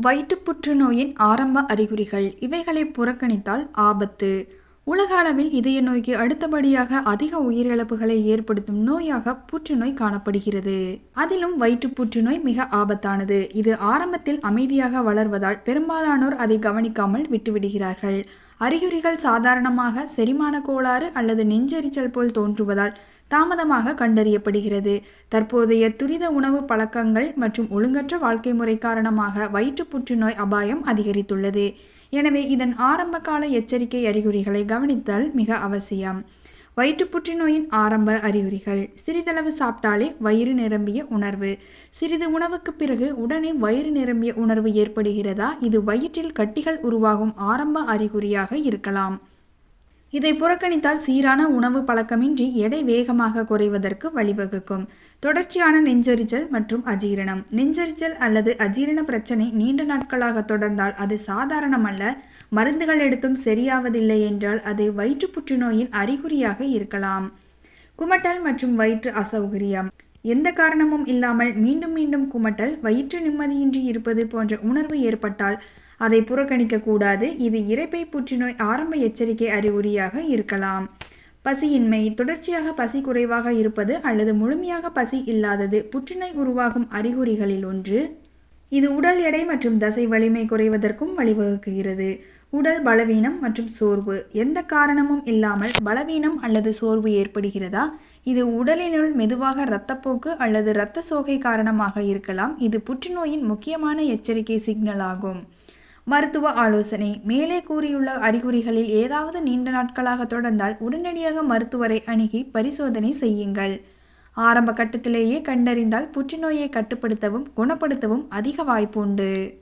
வயிற்றுப் புற்றுநோயின் ஆரம்ப அறிகுறிகள். இவைகளை புறக்கணித்தால் ஆபத்து. உலக அளவில் இதய நோய்க்கு அடுத்தபடியாக அதிக உயிரிழப்புகளை ஏற்படுத்தும் நோயாக புற்றுநோய் காணப்படுகிறது. அதிலும் வயிற்றுப் புற்றுநோய் மிக ஆபத்தானது. இது ஆரம்பத்தில் அமைதியாக வளர்வதால் பெரும்பாலானோர் அதை கவனிக்காமல் விட்டுவிடுகிறார்கள். அறிகுறிகள் சாதாரணமாக செரிமான கோளாறு அல்லது நெஞ்செரிச்சல் போல் தோன்றுவதால் தாமதமாக கண்டறியப்படுகிறது. தற்போதைய துரித உணவு பழக்கங்கள் மற்றும் ஒழுங்கற்ற வாழ்க்கை முறை காரணமாக வயிற்று புற்றுநோய் அபாயம் அதிகரித்துள்ளது. எனவே இதன் ஆரம்பகால எச்சரிக்கை அறிகுறிகளை கவனித்தல் மிக அவசியம். வயிற்று புற்றுநோயின் ஆரம்ப அறிகுறிகள். சிறிதளவு சாப்பிட்டாலே வயிறு நிரம்பிய உணர்வு. சிறிது உணவுக்கு பிறகு உடனே வயிறு நிரம்பிய உணர்வு ஏற்படுகிறதா? இது வயிற்றில் கட்டிகள் உருவாகும் ஆரம்ப அறிகுறியாக இருக்கலாம். இதை புறக்கணித்தால் சீரான உணவு பழக்கமின்றி எடை வேகமாக குறைவதற்கு வழிவகுக்கும். தொடர்ச்சியான நெஞ்சரிச்சல் மற்றும் அஜீரணம். நெஞ்சரிச்சல் அல்லது அஜீரண பிரச்சனை நீண்ட நாட்களாக தொடர்ந்தால் அது சாதாரணமல்ல. மருந்துகள் எடுத்தும் சரியாவதில்லை என்றால் அது வயிற்று புற்றுநோயின் அறிகுறியாக இருக்கலாம். குமட்டல் மற்றும் வயிற்று அசௌகரியம். எந்த காரணமும் இல்லாமல் மீண்டும் மீண்டும் குமட்டல் வயிற்று நிம்மதியின்றி இருப்பது போன்ற உணர்வு ஏற்பட்டால் அதை புறக்கணிக்க கூடாது. இது இறைப்பை புற்றுநோய் ஆரம்ப எச்சரிக்கை அறிகுறியாக இருக்கலாம். பசியின்மை தொடர்ச்சியாக பசி குறைவாக இருப்பது அல்லது முழுமையாக பசி இல்லாதது புற்றுநோய் உருவாகும் அறிகுறிகளில் ஒன்று. இது உடல் எடை மற்றும் தசை வலிமை குறைவதற்கும் வழிவகுக்கிறது. உடல் பலவீனம் மற்றும் சோர்வு. எந்த காரணமும் இல்லாமல் பலவீனம் அல்லது சோர்வு ஏற்படுகிறதா? இது உடலினுள் மெதுவாக இரத்தப்போக்கு அல்லது இரத்த சோகை காரணமாக இருக்கலாம். இது புற்றுநோயின் முக்கியமான எச்சரிக்கை சிக்னல் ஆகும். மருத்துவ ஆலோசனை. மேலே கூறியுள்ள அறிகுறிகளில் ஏதாவது நீண்ட நாட்களாக தொடர்ந்தால் உடனடியாக மருத்துவரை அணுகி பரிசோதனை செய்யுங்கள். ஆரம்ப கட்டத்திலேயே கண்டறிந்தால் புற்றுநோயை கட்டுப்படுத்தவும் குணப்படுத்தவும் அதிக வாய்ப்பு உண்டு